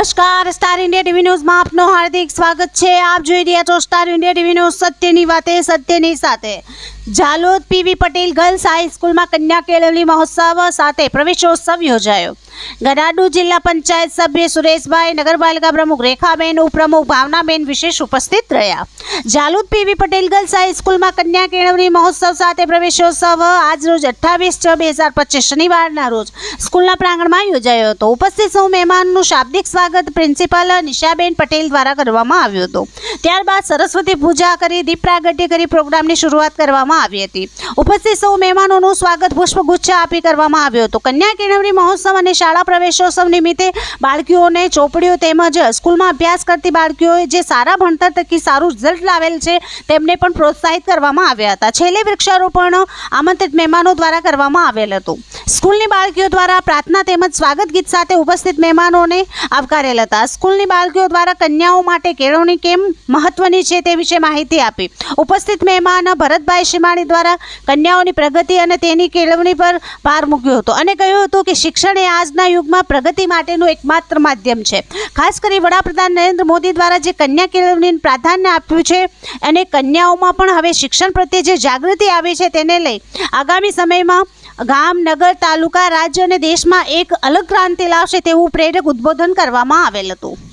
નમસ્કાર star India TV ન્યૂઝમાં આપનું હાર્દિક સ્વાગત છે. આપ જોઈ રહ્યા છો સ્ટાર ઇન્ડિયા ટીવી ન્યૂઝ સત્યની વાતે, સત્યની સાથે. Jhalod PV Patel girls high સ્કૂલમાં કન્યા કેળવણી મહોત્સવ સાથે પ્રવેશોત્સવ યોજાયો. ગરાડુ જિલ્લા પંચાયત સભ્ય સુરેશભાઈ નગરપાલિકા પ્રમુખ રેખાબેન, ઉપપ્રમુખ ભાવનાબેન વિશેષ ઉપસ્થિત રહ્યા. Jhalod PV Patel girls high કન્યા કેળવણી મહોત્સવ સાથે પ્રવેશોત્સવ આજ રોજ અઠ્ઠાવીસ છ, બે હજાર પચીસ શનિવારના રોજ સ્કૂલના પ્રાંગણમાં યોજાયો હતો. ઉપસ્થિત સૌ મહેમાનનું શાબ્દિક સ્વાગત પ્રિન્સિપાલ નિશાબેન પટેલ દ્વારા કરવામાં આવ્યું હતું. ત્યારબાદ સરસ્વતી પૂજા કરી, દીપ પ્રાગટ્ય કરી પ્રોગ્રામની શરૂઆત કરવામાં આવી હતી. ઉપસ્થિત સૌ મહેમાનોનું સ્વાગત પુષ્પગુચ્છ આપી કરવામાં આવ્યું હતું. કન્યા કેળવણી મહોત્સવ અને શાળા પ્રવેશોત્સવ નિમિત્તે બાળકીઓને ચોપડીઓ તેમજ સ્કૂલમાં અભ્યાસ કરતી બાળકીઓએ જે સારા ભણતર થકી સારું રિઝલ્ટ લાવેલ છે, તેમને પણ પ્રોત્સાહિત કરવામાં આવ્યા હતા. છેલ્લે વૃક્ષારોપણ આમંત્રિત મહેમાનો દ્વારા કરવામાં આવેલ હતું. સ્કૂલની બાળકીઓ દ્વારા પ્રાર્થના તેમજ સ્વાગત ગીત સાથે ઉપસ્થિત મહેમાનોને આવકારેલ હતા. સ્કૂલની બાળકીઓ દ્વારા કન્યાઓ માટે કેળવણી કેમ મહત્વની છે તે વિશે માહિતી આપી. ઉપસ્થિત મહેમાન ભરતભાઈ શિમાણી દ્વારા કન્યાઓની પ્રગતિ અને તેની કેળવણી પર ભાર મૂક્યો હતો અને કહ્યું હતું કે શિક્ષણ એ આજના યુગમાં પ્રગતિ માટેનું એકમાત્ર માધ્યમ છે. ખાસ કરી વડાપ્રધાન નરેન્દ્ર મોદી દ્વારા જે કન્યા કેળવણીને પ્રાધાન્ય આપ્યું છે, અને કન્યાઓમાં પણ હવે શિક્ષણ પ્રત્યે જે જાગૃતિ આવી છે તેને લઈ આગામી સમયમાં ગામ, નગર, તાલુકા, રાજ્ય અને દેશમાં એક અલગ ક્રાંતિ લાવશે તેવું પ્રેરક ઉદ્બોધન કરવામાં આવેલ હતું.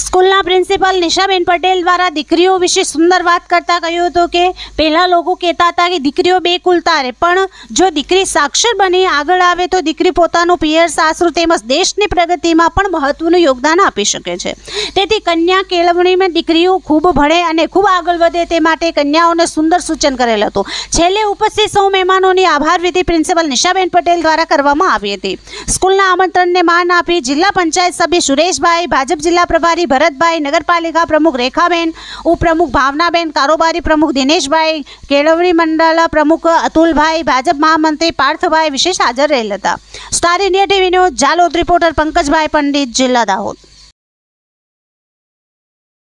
સ્કૂલના પ્રિન્સિપાલ નિશાબેન પટેલ દ્વારા દીકરીઓ વિશે સુંદર વાત કરતા કહ્યું હતું કે, પહેલાં લોકો કહેતા હતા કે દીકરીઓ બે કુલ તારે, પણ જો દીકરી સાક્ષર બની, આગળ આવે તો દીકરી પોતાનું પિયર સાસરુ તેમજ દેશની પ્રગતિમાં પણ મહત્વનું યોગદાન આપી શકે છે. તેથી કન્યા કેળવણીમાં દીકરીઓ ખૂબ ભણે અને ખૂબ આગળ વધે તે માટે કન્યાઓને સુંદર સૂચન કરેલ હતું. છેલ્લે ઉપસ્થિત સૌ મહેમાનોની આભાર વિધિ પ્રિન્સિપલ નિશાબેન પટેલ દ્વારા કરવામાં આવી હતી. સ્કૂલના આમંત્રણને માન આપી જિલ્લા પંચાયત સભ્ય સુરેશભાઈ, ભાજપ જિલ્લા પ્રભારી ભરતભાઈ, નગરપાલિકા પ્રમુખ રેખાબેન, ઉપપ્રમુખ ભાવનાબેન, કારોબારી પ્રમુખ દિનેશભાઈ, કેળવણી મંડળ પ્રમુખ અતુલભાઈ, ભાજપ મહામંત્રી પાર્થભાઈ વિશેષ હાજર રહેલ હતા. Star India TV news, Jhalod, reporter Pankajbhai Pandit, જિલ્લા દાહોદ.